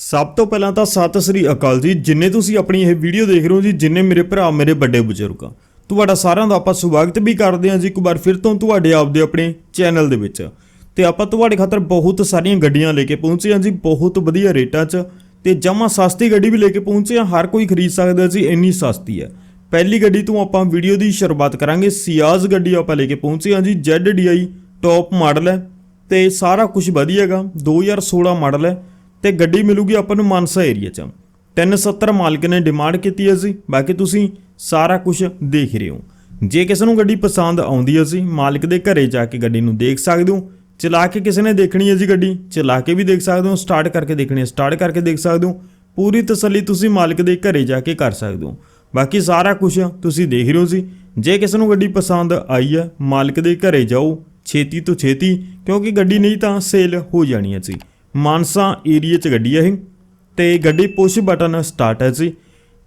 ਸਭ ਤੋਂ ਪਹਿਲਾਂ ਤਾਂ ਸਤਿ ਸ੍ਰੀ ਅਕਾਲ ਜੀ। ਜਿੰਨੇ ਤੁਸੀਂ ਆਪਣੀ ਇਹ ਵੀਡੀਓ ਦੇਖ ਰਹੇ ਹੋ ਜੀ, ਜਿੰਨੇ ਮੇਰੇ ਭਰਾ, ਮੇਰੇ ਵੱਡੇ ਬਜ਼ੁਰਗ। ਆ ਤੁਹਾਡਾ ਸਾਰਿਆਂ ਦਾ ਆਪਾਂ ਸਵਾਗਤ ਵੀ ਕਰਦੇ ਹਾਂ ਜੀ ਇੱਕ ਵਾਰ ਫਿਰ ਤੋਂ ਤੁਹਾਡੇ ਆਪਦੇ ਆਪਣੇ ਚੈਨਲ ਦੇ ਵਿੱਚ। ਤੇ ਆਪਾਂ ਤੁਹਾਡੇ ਖਾਤਰ ਬਹੁਤ ਸਾਰੀਆਂ ਗੱਡੀਆਂ ਲੈ ਕੇ ਪਹੁੰਚੇ ਹਾਂ ਜੀ, ਬਹੁਤ ਵਧੀਆ ਰੇਟਾਂ 'ਚ। ਤੇ ਜਮਾ ਸਸਤੀ ਗੱਡੀ ਵੀ ਲੈ ਕੇ ਪਹੁੰਚੇ ਹਾਂ, ਹਰ ਕੋਈ ਖਰੀਦ ਸਕਦਾ ਜੀ, ਇੰਨੀ ਸਸਤੀ ਹੈ। ਪਹਿਲੀ ਗੱਡੀ ਤੋਂ ਆਪਾਂ ਵੀਡੀਓ ਦੀ ਸ਼ੁਰੂਆਤ ਕਰਾਂਗੇ, ਸਿਆਜ਼ ਗੱਡੀ ਆਪਾਂ ਲੈ ਕੇ ਪਹੁੰਚੇ ਹਾਂ ਜੀ ZDI ਟੌਪ ਮਾਡਲ ਹੈ। ਤੇ ਸਾਰਾ ਕੁਝ ਵਧੀਆ ਹੈਗਾ 2016 ਮਾਡਲ ਹੈ। ਤੇ ਗੱਡੀ ਮਿਲੂਗੀ ਆਪਾਂ ਨੂੰ ਮਾਨਸਾ ਏਰੀਆ 'ਚ। 370 ਮਾਲਕ ਨੇ ਡਿਮਾਂਡ ਕੀਤੀ ਹੈ ਜੀ। ਬਾਕੀ ਤੁਸੀਂ ਸਾਰਾ ਕੁਝ ਦੇਖ ਰਹੇ ਹੋ। ਜੇ ਕਿਸੇ ਨੂੰ ਗੱਡੀ ਪਸੰਦ ਆਉਂਦੀ ਹੈ ਜੀ, ਮਾਲਕ ਦੇ ਘਰੇ ਜਾ ਕੇ ਗੱਡੀ ਨੂੰ ਦੇਖ ਸਕਦੇ ਹੋ। ਚਲਾ ਕੇ ਕਿਸੇ ਨੇ ਦੇਖਣੀ ਹੈ ਜੀ ਗੱਡੀ, ਚਲਾ ਕੇ ਵੀ ਦੇਖ ਸਕਦੇ ਹੋ। ਸਟਾਰਟ ਕਰਕੇ ਦੇਖਣੀ ਹੈ ਸਟਾਰਟ ਕਰਕੇ ਦੇਖ ਸਕਦੇ ਹੋ। ਪੂਰੀ ਤਸੱਲੀ ਤੁਸੀਂ ਮਾਲਕ ਦੇ ਘਰੇ ਜਾ ਕੇ ਕਰ ਸਕਦੇ ਹੋ। ਬਾਕੀ ਸਾਰਾ ਕੁਝ ਤੁਸੀਂ ਦੇਖ ਰਹੇ ਹੋ ਜੀ। ਜੇ ਕਿਸੇ ਨੂੰ ਗੱਡੀ ਪਸੰਦ ਆਈ ਹੈ, ਮਾਲਕ ਦੇ ਘਰੇ ਜਾਓ। ਛੇਤੀ ਤੋਂ ਛੇਤੀ, ਕਿਉਂਕਿ ਗੱਡੀ ਨਹੀਂ ਤਾਂ ਸੇਲ ਹੋ ਜਾਣੀ ਹੈ ਜੀ। ਮਾਨਸਾ ਏਰੀਆ 'ਚ ਗੱਡੀ ਹੈ ਇਹ। ਤੇ ਗੱਡੀ ਪੁਸ਼ ਬਟਨ ਸਟਾਰਟ ਹੈ ਜੀ।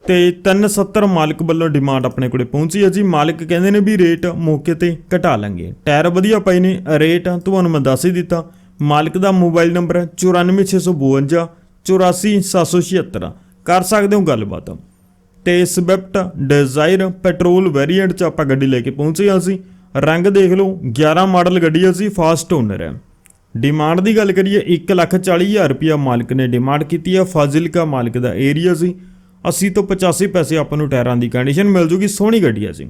ਤੇ 370 ਮਾਲਕ ਵੱਲੋਂ ਡਿਮਾਂਡ ਆਪਣੇ ਕੋਲੇ ਪਹੁੰਚੀ ਹੈ ਜੀ। ਮਾਲਕ ਕਹਿੰਦੇ ਨੇ ਵੀ ਰੇਟ ਮੌਕੇ ਤੇ ਘਟਾ ਲਾਂਗੇ। ਟਾਇਰ ਵਧੀਆ ਪਏ ਨੇ ਰੇਟ ਤੁਹਾਨੂੰ ਮੈਂ ਦੱਸ ਹੀ ਦਿੱਤਾ। ਮਾਲਕ ਦਾ ਮੋਬਾਈਲ ਨੰਬਰ ਹੈ 94652 84776 ਕਰ ਸਕਦੇ ਹੋ ਗੱਲਬਾਤ। ਤੇ ਸਵਿਫਟ ਡਿਜ਼ਾਇਰ ਪੈਟਰੋਲ ਵੇਰੀਐਂਟ ਚ ਆਪਾਂ ਗੱਡੀ ਲੈ ਕੇ ਪਹੁੰਚੇ ਹਾਂ ਅਸੀਂ ਰੰਗ ਦੇਖ ਲਓ 11 ਮਾਡਲ ਗੱਡੀ ਹੈ ਸੀ ਫਾਸਟ ਓਨਰ ਹੈ। ਡਿਮਾਂਡ ਦੀ ਗੱਲ ਕਰੀਏ 140000 ਰੁਪਿਆ ਮਾਲਕ ਨੇ ਡਿਮਾਂਡ ਕੀਤੀ ਆ ਫਾਜ਼ਿਲਕਾ ਮਾਲਕ ਦਾ ਏਰੀਆ ਸੀ। 80 ਤੋਂ 85 ਪੈਸੇ ਆਪਾਂ ਨੂੰ ਟਾਇਰਾਂ ਦੀ ਕੰਡੀਸ਼ਨ ਮਿਲ ਜੂਗੀ, ਸੋਹਣੀ ਗੱਡੀ ਆ ਸੀ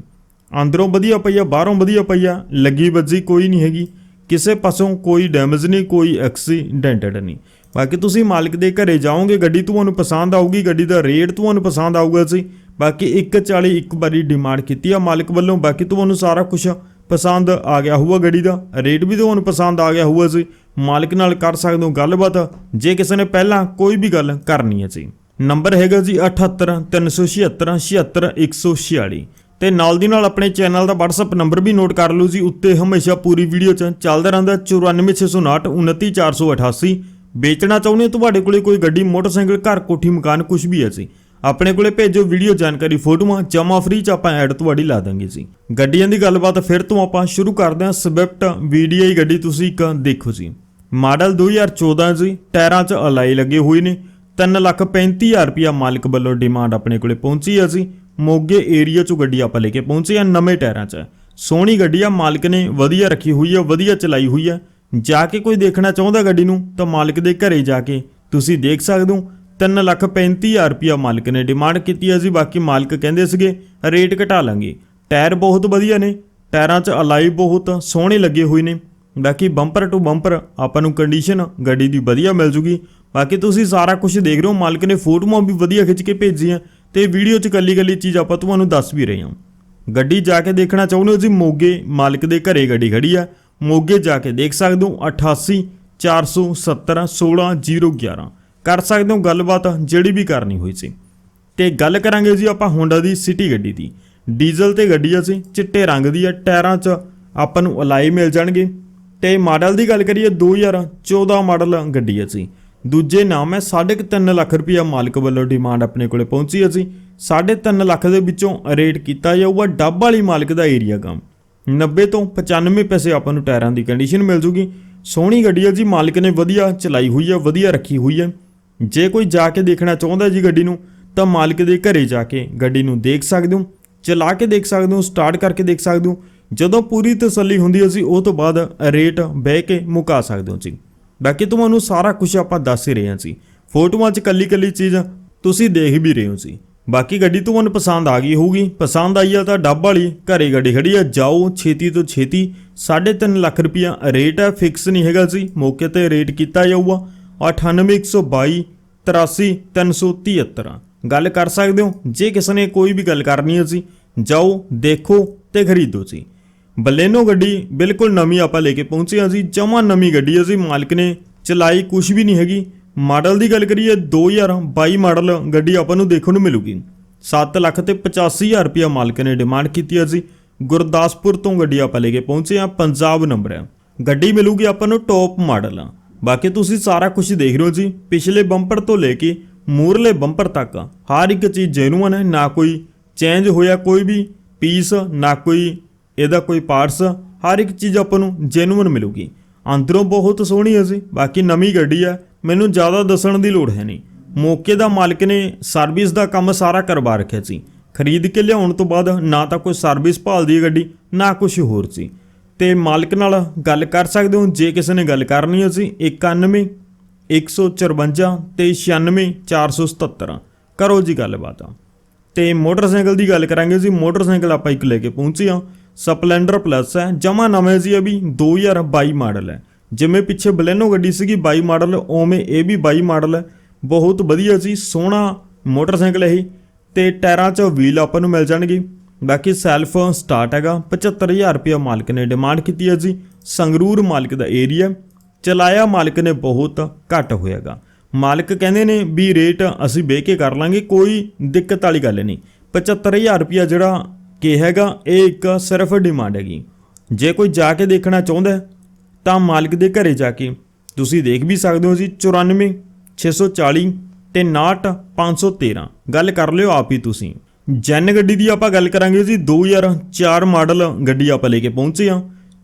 ਅੰਦਰੋਂ ਵਧੀਆ ਪਈ ਆ, ਬਾਹਰੋਂ ਵਧੀਆ ਪਈ ਆ, ਲੱਗੀ ਵੱਜੀ ਕੋਈ ਨਹੀਂ ਹੈਗੀ। ਕਿਸੇ ਪਾਸੋਂ ਕੋਈ ਡੈਮੇਜ ਨਹੀਂ, ਕੋਈ ਐਕਸੀਡੈਂਟਡ ਨਹੀਂ। ਬਾਕੀ ਤੁਸੀਂ ਮਾਲਕ ਦੇ ਘਰੇ ਜਾਓਗੇ, ਗੱਡੀ ਤੁਹਾਨੂੰ ਪਸੰਦ ਆਊਗੀ, ਗੱਡੀ ਦਾ ਰੇਟ ਤੁਹਾਨੂੰ ਪਸੰਦ ਆਊਗਾ ਸੀ ਬਾਕੀ 140 ਇੱਕ ਵਾਰੀ ਡਿਮਾਂਡ ਕੀਤੀ ਆ ਮਾਲਕ ਵੱਲੋਂ, ਬਾਕੀ ਤੁਹਾਨੂੰ ਸਾਰਾ ਕੁਝ ਪਸੰਦ ਆ ਗਿਆ ਹੋਊਗਾ ਗੱਡੀ ਦਾ। ਰੇਟ ਵੀ ਤੁਹਾਨੂੰ ਪਸੰਦ ਆ ਗਿਆ ਹੋਊਗਾ ਸੀ ਮਾਲਕ ਨਾਲ ਕਰ ਸਕਦੇ ਹੋ ਗੱਲਬਾਤ। ਜੇ ਕਿਸੇ ਨੇ ਪਹਿਲਾਂ ਕੋਈ ਵੀ ਗੱਲ ਕਰਨੀ ਹੈ ਜੀ। ਨੰਬਰ ਹੈਗਾ ਜੀ 78 376 76 146 ਤੇ ਨਾਲ ਦੀ ਨਾਲ ਆਪਣੇ ਚੈਨਲ ਦਾ WhatsApp ਨੰਬਰ ਵੀ ਨੋਟ ਕਰ ਲਓ ਜੀ। ਉੱਤੇ ਹਮੇਸ਼ਾ ਪੂਰੀ ਵੀਡੀਓ 'ਚ ਚੱਲਦਾ ਰਹਿੰਦਾ 94659 29488 ਵੇਚਣਾ ਚਾਹੁੰਦੇ ਹੋ ਤੁਹਾਡੇ ਕੋਲੇ ਕੋਈ ਗੱਡੀ, ਮੋਟਰਸਾਈਕਲ, ਘਰ, ਕੋਠੀ, ਮਕਾਨ ਕੁਝ ਵੀ ਹੈ ਜੀ। ਆਪਣੇ ਕੋਲੇ ਭੇਜੋ ਵੀਡੀਓ ਜਾਣਕਾਰੀ ਫੋਟੋਆਂ ਜਮਾ ਫ੍ਰੀ ਚ ਆਪਾਂ ਐਡ ਤੁਹਾਡੀ ਲਾ ਦਾਂਗੇ ਜੀ। ਗੱਡੀਆਂ ਦੀ ਗੱਲਬਾਤ ਫਿਰ ਤੋਂ ਆਪਾਂ ਸ਼ੁਰੂ ਕਰਦੇ ਹਾਂ। ਸਵਿਫਟ VDI ਗੱਡੀ ਤੁਸੀਂ ਇੱਕ ਦੇਖੋ ਜੀ। ਮਾਡਲ 2014 ਜੀ, ਟਾਇਰਾਂ 'ਚ ਅਲਾਈ ਲੱਗੇ ਹੋਏ ਨੇ। 335000 ਰੁਪਿਆ ਮਾਲਕ ਵੱਲੋਂ ਡਿਮਾਂਡ ਆਪਣੇ ਕੋਲੇ ਪਹੁੰਚੀ ਆ ਜੀ। ਮੋਗੇ ਏਰੀਆ 'ਚੋਂ ਗੱਡੀ ਆਪਾਂ ਲੈ ਕੇ ਪਹੁੰਚੇ ਆ ਨਵੇਂ ਟਾਇਰਾਂ 'ਚ। ਸੋਹਣੀ ਗੱਡੀ ਆ, ਮਾਲਕ ਨੇ ਵਧੀਆ ਰੱਖੀ ਹੋਈ ਆ, ਵਧੀਆ ਚਲਾਈ ਹੋਈ ਆ। ਜਾ ਕੇ ਕੋਈ ਦੇਖਣਾ ਚਾਹੁੰਦਾ ਗੱਡੀ ਨੂੰ ਤਾਂ ਮਾਲਕ ਦੇ ਘਰੇ ਜਾ ਕੇ ਤੁਸੀਂ ਦੇਖ ਸਕਦੇ ਹੋ। 335000 ਰੁਪਿਆ ਮਾਲਕ ਨੇ ਡਿਮਾਂਡ ਕੀਤੀ ਹੈ ਜੀ, ਬਾਕੀ ਮਾਲਕ ਕਹਿੰਦੇ ਸੀਗੇ, ਰੇਟ ਘਟਾ ਲਾਂਗੇ। ਟਾਇਰ ਬਹੁਤ ਵਧੀਆ ਨੇ, ਟਾਇਰਾਂ 'ਚ ਅਲਾਈ ਬਹੁਤ ਸੋਹਣੇ ਲੱਗੇ ਹੋਏ ਨੇ। ਬਾਕੀ ਬੰਪਰ ਟੂ ਬੰਪਰ ਆਪਾਂ ਨੂੰ ਕੰਡੀਸ਼ਨ ਗੱਡੀ ਦੀ ਵਧੀਆ ਮਿਲ ਜੂਗੀ। ਬਾਕੀ ਤੁਸੀਂ ਸਾਰਾ ਕੁਝ ਦੇਖ ਰਹੇ ਹੋ, ਮਾਲਕ ਨੇ ਫੋਟੋਆਂ ਵੀ ਵਧੀਆ ਖਿੱਚ ਕੇ ਭੇਜੀਆਂ ਤੇ ਵੀਡੀਓ 'ਚ ਕੱਲੀ ਕੱਲੀ ਚੀਜ਼ ਆਪਾਂ ਤੁਹਾਨੂੰ ਦੱਸ ਵੀ ਰਹੇ ਹਾਂ। ਗੱਡੀ ਜਾ ਕੇ ਦੇਖਣਾ ਚਾਹੁੰਦੇ ਹੋ ਜੀ, ਮੋਗੇ ਮਾਲਕ ਦੇ ਘਰੇ ਗੱਡੀ ਖੜੀ ਆ। ਮੋਗੇ ਜਾ ਕੇ ਦੇਖ ਸਕਦੇ ਹੋ 88 417 16011 ਕਰ ਸਕਦੇ ਹੋ ਗੱਲਬਾਤ ਜਿਹੜੀ ਵੀ ਕਰਨੀ ਹੋਈ ਸੀ। ਤੇ ਗੱਲ ਕਰਾਂਗੇ ਜੀ ਆਪਾਂ ਹੋਂਡਾ ਦੀ ਸਿਟੀ ਗੱਡੀ ਦੀ। ਡੀਜ਼ਲ ਤੇ ਗੱਡੀ ਆ ਸੀ ਚਿੱਟੇ ਰੰਗ ਦੀ ਆ, ਟਾਇਰਾਂ 'ਚ ਆਪਾਂ ਨੂੰ ਅਲਾਈ ਮਿਲ ਜਾਣਗੇ। ਤੇ ਮਾਡਲ ਦੀ ਗੱਲ ਕਰੀਏ 2014 ਮਾਡਲ ਗੱਡੀ ਆ ਸੀ ਦੂਜੇ ਨਾਮ ਹੈ 3.5 ਲੱਖ ਰੁਪਇਆ ਮਾਲਕ ਵੱਲੋਂ ਡਿਮਾਂਡ ਆਪਣੇ ਕੋਲੇ ਪਹੁੰਚੀ ਸੀ 3.5 ਲੱਖ ਦੇ ਵਿੱਚੋਂ ਰੇਟ ਕੀਤਾ ਜਾਊਗਾ ਡੱਬ ਵਾਲੀ ਮਾਲਕ ਦਾ ਏਰੀਆ ਕੰਮ। 90 ਤੋਂ 95 ਪੈਸੇ ਆਪਾਂ ਨੂੰ ਟਾਇਰਾਂ ਦੀ ਕੰਡੀਸ਼ਨ ਮਿਲ ਜੂਗੀ। ਸੋਹਣੀ ਗੱਡੀ ਹੈ ਜੀ, ਮਾਲਕ ਨੇ ਵਧੀਆ ਚਲਾਈ ਹੋਈ ਹੈ ਵਧੀਆ ਰੱਖੀ ਹੋਈ ਹੈ ਜੇ ਕੋਈ ਜਾ ਕੇ ਦੇਖਣਾ ਚਾਹੁੰਦਾ ਜੀ ਗੱਡੀ ਨੂੰ, ਤਾਂ ਮਾਲਕ ਦੇ ਘਰੇ ਜਾ ਕੇ ਗੱਡੀ ਨੂੰ ਦੇਖ ਸਕਦੇ ਹੋ, ਚਲਾ ਕੇ ਦੇਖ ਸਕਦੇ ਹੋ, ਸਟਾਰਟ ਕਰਕੇ ਦੇਖ ਸਕਦੇ ਹੋ। ਜਦੋਂ ਪੂਰੀ ਤਸੱਲੀ ਹੁੰਦੀ ਹੈ ਜੀ ਉਹ ਤੋਂ ਬਾਅਦ ਰੇਟ ਬਹਿ ਕੇ ਮੁਕਾ ਸਕਦੇ ਹੋ ਜੀ। ਬਾਕੀ ਤੁਹਾਨੂੰ ਸਾਰਾ ਕੁਝ ਆਪਾਂ ਦੱਸ ਹੀ ਰਹੇ ਹਾਂ ਜੀ। ਫੋਟੋਆਂ 'ਚ ਕੱਲੀ ਕੱਲੀ ਚੀਜ਼ ਤੁਸੀਂ ਦੇਖ ਵੀ ਰਹੇ ਹੋ ਜੀ। ਬਾਕੀ ਗੱਡੀ ਤੁਹਾਨੂੰ ਪਸੰਦ ਆ ਗਈ ਹੋਊਗੀ। ਪਸੰਦ ਆਈ ਆ ਤਾਂ ਡੱਬ ਵਾਲੀ, ਘਰੇ ਗੱਡੀ ਖੜੀ ਆ, ਜਾਓ ਛੇਤੀ ਤੋਂ ਛੇਤੀ। 3.5 ਲੱਖ ਰੁਪਇਆ ਰੇਟ ਹੈ ਫਿਕਸ ਨਹੀਂ ਹੈਗਾ ਜੀ। ਮੌਕੇ ਤੇ ਰੇਟ ਕੀਤਾ ਜਾਊਗਾ। 98122 83373 ਗੱਲ ਕਰ ਸਕਦੇ ਹੋ? ਜੇ ਕਿਸੇ ਨੇ ਕੋਈ ਵੀ ਗੱਲ ਕਰਨੀ ਹੈ ਜੀ, ਜਾਓ, ਦੇਖੋ ਤੇ ਖਰੀਦੋ ਜੀ। ਬਲੇਨੋ ਗੱਡੀ ਬਿਲਕੁਲ ਨਵੀਂ ਆਪਾਂ ਲੈ ਕੇ ਪਹੁੰਚੇ ਹਾਂ ਜੀ। ਜਮਾ ਨਵੀਂ ਗੱਡੀ ਹੈ ਜੀ। ਮਾਲਕ ਨੇ ਚਲਾਈ ਕੁਝ ਵੀ ਨਹੀਂ ਹੈਗੀ। ਮਾਡਲ ਦੀ ਗੱਲ ਕਰੀਏ 2022 ਮਾਡਲ ਗੱਡੀ ਆਪਾਂ ਨੂੰ ਦੇਖਣ ਨੂੰ ਮਿਲੂਗੀ। 7 ਲੱਖ ਤੇ 85000 ਰੁਪਇਆ ਮਾਲਕ ਨੇ ਡਿਮਾਂਡ ਕੀਤੀ ਹੈ ਜੀ। ਗੁਰਦਾਸਪੁਰ ਤੋਂ ਗੱਡੀ ਆਪਾਂ ਲੈ ਕੇ ਪਹੁੰਚੇ ਹਾਂ। ਪੰਜਾਬ ਨੰਬਰ ਹੈ। ਗੱਡੀ ਮਿਲੂਗੀ ਆਪਾਂ ਨੂੰ ਟੌਪ ਮਾਡਲ ਆ ਬਾਕੀ ਤੁਸੀਂ ਸਾਰਾ ਕੁਝ ਦੇਖ ਰਹੇ ਹੋ ਜੀ। ਪਿਛਲੇ ਬੰਪਰ ਤੋਂ ਲੈ ਕੇ ਮੂਰਲੇ ਬੰਪਰ ਤੱਕ ਹਰ ਇੱਕ ਚੀਜ਼ ਜੈਨੂਅਨ ਹੈ, ਨਾ ਕੋਈ ਚੇਂਜ ਹੋਇਆ ਕੋਈ ਵੀ ਪੀਸ ਨਾ ਕੋਈ ਇਹਦਾ ਕੋਈ ਪਾਰਟਸ ਹਰ ਇੱਕ ਚੀਜ਼ ਆਪਾਂ ਨੂੰ ਜੈਨੂਅਨ ਮਿਲੂਗੀ। ਅੰਦਰੋਂ ਬਹੁਤ ਸੋਹਣੀ ਹੈ ਜੀ। ਬਾਕੀ ਨਵੀਂ ਗੱਡੀ ਹੈ, ਮੈਨੂੰ ਜ਼ਿਆਦਾ ਦੱਸਣ ਦੀ ਲੋੜ ਹੈ ਨਹੀਂ। ਮੌਕੇ ਦਾ ਮਾਲਕ ਨੇ ਸਰਵਿਸ ਦਾ ਕੰਮ ਸਾਰਾ ਕਰਵਾ ਰੱਖਿਆ ਸੀ। ਖਰੀਦ ਕੇ ਲਿਆਉਣ ਤੋਂ ਬਾਅਦ ਨਾ ਤਾਂ ਕੋਈ ਸਰਵਿਸ ਭਾਲਦੀ ਹੈ ਗੱਡੀ, ਨਾ ਕੁਝ ਹੋਰ ਸੀ। ਤੇ ਮਾਲਕ ਨਾਲ ਗੱਲ ਕਰ ਸਕਦੇ ਹੋ। ਜੇ ਕਿਸੇ ਨੇ ਗੱਲ ਕਰਨੀ ਹੈ ਸੀ 91 154 ਤੇ 96 477 ਕਰੋ ਜੀ ਗੱਲਬਾਤ। ਤੇ ਮੋਟਰਸਾਈਕਲ ਦੀ ਗੱਲ ਕਰਾਂਗੇ ਜੀ ਮੋਟਰਸਾਈਕਲ ਆਪਾਂ ਇੱਕ ਲੈ ਕੇ ਪਹੁੰਚੇ ਹਾਂ। ਸਪਲੈਂਡਰ ਪਲੱਸ ਹੈ। ਜਮਾ ਨਵੇਂ ਜੀ ਅਭੀ 2022 ਮਾਡਲ ਹੈ। ਜਿਵੇਂ ਪਿੱਛੇ ਬਲੈਨੋ ਗੱਡੀ ਸੀਗੀ 22 ਮਾਡਲ ਓਵੇਂ ਇਹ ਵੀ 22 ਮਾਡਲ ਹੈ। ਬਹੁਤ ਵਧੀਆ ਜੀ ਸੋਹਣਾ ਮੋਟਰਸਾਈਕਲ ਇਹ। ਤੇ ਟਾਇਰਾਂ 'ਚ ਵੀਲ ਆਪਾਂ ਨੂੰ ਮਿਲ ਜਾਣਗੇ। ਬਾਕੀ ਸੈਲਫ ਸਟਾਰਟ ਹੈਗਾ। 75000 ਰੁਪਏ ਮਾਲਕ ਨੇ ਡਿਮਾਂਡ ਕੀਤੀ ਹੈ ਜੀ। ਸੰਗਰੂਰ ਮਾਲਕ ਦਾ ਏਰੀਆ ਚਲਾਇਆ ਮਾਲਕ ਨੇ ਬਹੁਤ ਘੱਟ ਹੋਇਆਗਾ। ਮਾਲਕ ਕਹਿੰਦੇ ਨੇ ਵੀ ਰੇਟ ਅਸੀਂ ਵੇਖ ਕੇ ਕਰ ਲਾਂਗੇ, ਕੋਈ ਦਿੱਕਤ ਵਾਲੀ ਗੱਲ ਨਹੀਂ। 75000 ਰੁਪਿਆ ਜਿਹੜਾ ਕਿ ਹੈਗਾ, ਇਹ ਇੱਕ ਸਿਰਫ ਡਿਮਾਂਡ ਹੈਗੀ। ਜੇ ਕੋਈ ਜਾ ਕੇ ਦੇਖਣਾ ਚਾਹੁੰਦਾ ਤਾਂ ਮਾਲਕ ਦੇ ਘਰੇ ਜਾ ਕੇ ਤੁਸੀਂ ਦੇਖ ਵੀ ਸਕਦੇ ਹੋ ਜੀ 94 640 ਤੇ 59 513 ਗੱਲ ਕਰ ਲਿਓ ਆਪ ਹੀ ਤੁਸੀਂ। ਜੈਨ ਗੱਡੀ ਦੀ ਆਪਾਂ ਗੱਲ ਕਰਾਂਗੇ ਜੀ 2004 ਮਾਡਲ ਗੱਡੀ ਆਪਾਂ ਲੈ ਕੇ ਪਹੁੰਚੇ ਆ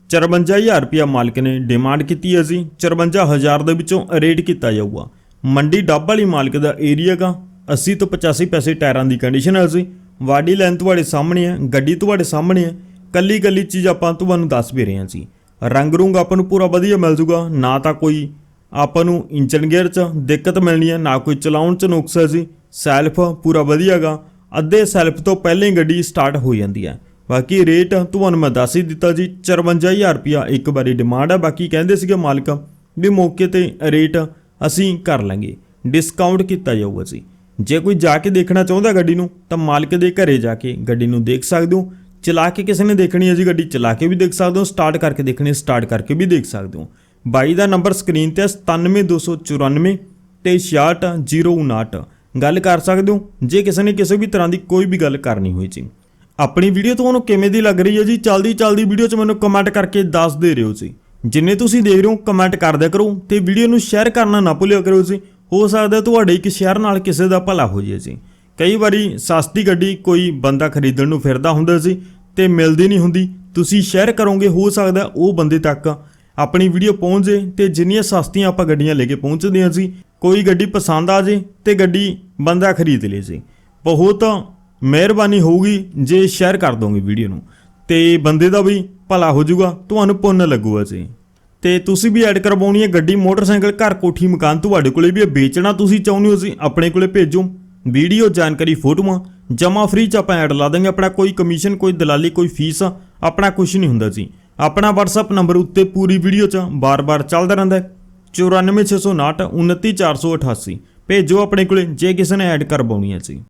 54000 ਰੁਪਿਆ ਮਾਲਕ ਨੇ ਡਿਮਾਂਡ ਕੀਤੀ ਹੈ ਜੀ। 54000 ਦੇ ਵਿੱਚੋਂ ਰੇਟ ਕੀਤਾ ਜਾਊਗਾ। ਮੰਡੀ ਡੱਬ ਵਾਲੀ ਮਾਲਕ ਦਾ ਏਰੀਆ ਗਾ। 80 ਤੋਂ 85 ਪੈਸੇ ਟਾਇਰਾਂ ਦੀ ਕੰਡੀਸ਼ਨ ਹੈ ਜੀ। ਵਾਡੀ ਲੈਂਥ ਤੁਹਾਡੇ ਸਾਹਮਣੇ ਹੈ, ਗੱਡੀ ਤੁਹਾਡੇ ਸਾਹਮਣੇ ਹੈ। ਕੱਲੀ ਕੱਲੀ ਚੀਜ਼ ਆਪਾਂ ਤੁਹਾਨੂੰ ਦੱਸ ਵੀ ਰਹੇ ਹਾਂ ਜੀ। ਰੰਗ ਰੂੰਗ ਆਪਾਂ ਨੂੰ ਪੂਰਾ ਵਧੀਆ ਮਿਲ ਜੂਗਾ। ਨਾ ਤਾਂ ਕੋਈ ਆਪਾਂ ਨੂੰ ਇੰਜਨ ਗੇਅਰ 'ਚ ਦਿੱਕਤ ਮਿਲਣੀ ਹੈ, ਨਾ ਕੋਈ ਚਲਾਉਣ 'ਚ ਨੁਕਸ ਹੈ ਜੀ। ਸੈਲਫ ਪੂਰਾ ਵਧੀਆਗਾ ਅੱਧੇ ਸੈਲਫ ਤੋਂ ਪਹਿਲਾਂ ਹੀ ਗੱਡੀ ਸਟਾਰਟ ਹੋ ਜਾਂਦੀ ਹੈ। ਬਾਕੀ ਰੇਟ ਤੁਹਾਨੂੰ ਮੈਂ ਦੱਸ ਹੀ ਦਿੱਤਾ ਜੀ 54000 ਰੁਪਿਆ ਇੱਕ ਵਾਰੀ ਡਿਮਾਂਡ ਹੈ। ਬਾਕੀ ਕਹਿੰਦੇ ਸੀਗੇ ਮਾਲਕ ਵੀ ਮੌਕੇ ਤੇ ਰੇਟ ਅਸੀਂ ਕਰ ਲਾਂਗੇ। ਡਿਸਕਾਊਂਟ ਕੀਤਾ ਜਾਊਗਾ ਜੀ। ਜੇ ਕੋਈ ਜਾ ਕੇ ਦੇਖਣਾ ਚਾਹੁੰਦਾ ਗੱਡੀ ਨੂੰ, ਤਾਂ ਮਾਲਕ ਦੇ ਘਰੇ ਜਾ ਕੇ ਗੱਡੀ ਨੂੰ ਦੇਖ ਸਕਦੇ ਹੋ। ਚਲਾ ਕੇ ਕਿਸੇ ਨੇ ਦੇਖਣੀ ਹੈ ਜੀ ਗੱਡੀ, ਚਲਾ ਕੇ ਵੀ ਦੇਖ ਸਕਦੇ ਹੋ। ਸਟਾਰਟ ਕਰਕੇ ਦੇਖਣੀ ਸਟਾਰਟ ਕਰਕੇ ਵੀ ਦੇਖ ਸਕਦੇ ਹੋ। ਬਾਈ ਦਾ ਨੰਬਰ ਸਕਰੀਨ ਤੇ ਹੈ 97294 ਤੇ 66059 ਗੱਲ ਕਰ ਸਕਦੇ ਹੋ? ਜੇ ਕਿਸੇ ਨੇ ਕਿਸੇ ਵੀ ਤਰ੍ਹਾਂ ਦੀ ਕੋਈ ਵੀ ਗੱਲ ਕਰਨੀ ਹੋਈ ਜੀ ਆਪਣੀ ਵੀਡੀਓ ਤੁਹਾਨੂੰ ਕਿਵੇਂ ਦੀ ਲੱਗ ਰਹੀ ਹੈ ਜੀ? ਚਲਦੀ ਚਲਦੀ ਵੀਡੀਓ 'ਚ ਮੈਨੂੰ ਕਮੈਂਟ ਕਰਕੇ ਦੱਸ ਦੇ ਹੋ ਜੀ। ਜਿੰਨੇ ਤੁਸੀਂ ਦੇਖ ਰਹੇ ਹੋ ਕਮੈਂਟ ਕਰ ਦਿਆ ਕਰੋ ਤੇ ਵੀਡੀਓ ਨੂੰ ਸ਼ੇਅਰ ਕਰਨਾ ਨਾ ਭੁੱਲਿਆ ਕਰੋ ਜੀ। ਹੋ ਸਕਦਾ ਤੁਹਾਡੇ ਇੱਕ ਸ਼ੇਅਰ ਨਾਲ ਕਿਸੇ ਦਾ ਭਲਾ ਹੋ ਜਾਏ ਜੀ। ਕਈ ਵਾਰੀ ਸਸਤੀ ਗੱਡੀ ਕੋਈ ਬੰਦਾ ਖਰੀਦਣ ਨੂੰ ਫਿਰਦਾ ਹੁੰਦਾ ਸੀ ਤੇ ਮਿਲਦੀ ਨਹੀਂ ਹੁੰਦੀ। ਤੁਸੀਂ ਸ਼ੇਅਰ ਕਰੋਗੇ, ਹੋ ਸਕਦਾ ਉਹ ਬੰਦੇ ਤੱਕ ਆਪਣੀ ਵੀਡੀਓ ਪਹੁੰਚ ਜੇ ਤੇ ਜਿੰਨੀਆਂ ਸਸਤੀਆਂ ਆਪਾਂ ਗੱਡੀਆਂ ਲੈ ਕੇ ਪਹੁੰਚਦੇ ਹਾਂ ਜੀ, ਕੋਈ ਗੱਡੀ ਪਸੰਦ ਆ ਜੇ ਤੇ ਗੱਡੀ ਬੰਦਾ ਖਰੀਦ ਲੇ ਜੀ ਬਹੁਤ ਮਿਹਰਬਾਨੀ ਹੋਊਗੀ ਜੇ ਸ਼ੇਅਰ ਕਰ ਦੋਗੇ ਵੀਡੀਓ ਨੂੰ। ਤੇ ਬੰਦੇ ਦਾ ਵੀ ਭਲਾ ਹੋ ਜਾਊਗਾ, ਤੁਹਾਨੂੰ ਪੁੰਨ ਲੱਗੂਗਾ ਜੀ। ਤੇ ਤੁਸੀਂ ਵੀ ਐਡ ਕਰਵਾਉਣੀ ਹੈ ਗੱਡੀ, ਮੋਟਰਸਾਈਕਲ, ਘਰ, ਕੋਠੀ, ਮਕਾਨ, ਤੁਹਾਡੇ ਕੋਲੇ ਵੀ ਹੈ ਵੇਚਣਾ ਤੁਸੀਂ ਚਾਹੁੰਦੇ ਹੋ ਜੀ, ਆਪਣੇ ਕੋਲੇ ਭੇਜੋ। ਵੀਡੀਓ ਜਾਣਕਾਰੀ, ਫੋਟੋਆਂ ਜਮਾ ਫ੍ਰੀ ਚ ਆਪਾਂ ਐਡ ਲਾ ਦਾਂਗੇ, ਆਪਣਾ ਕੋਈ ਕਮਿਸ਼ਨ ਕੋਈ ਦਲਾਲੀ, ਕੋਈ ਫੀਸ ਆਪਣਾ ਕੁਝ ਨਹੀਂ ਹੁੰਦਾ ਜੀ। ਆਪਣਾ WhatsApp ਨੰਬਰ ਉੱਤੇ ਪੂਰੀ ਵੀਡੀਓ ਚ ਬਾਰ-ਬਾਰ ਚੱਲਦਾ ਰਹਿੰਦਾ ਹੈ। 94659 29488 ਭੇਜੋ ਆਪਣੇ ਕੋਲੇ ਜੇ ਕਿਸੇ ਨੇ ਐਡ ਕਰਵਾਉਣੀ ਹੈ ਜੀ।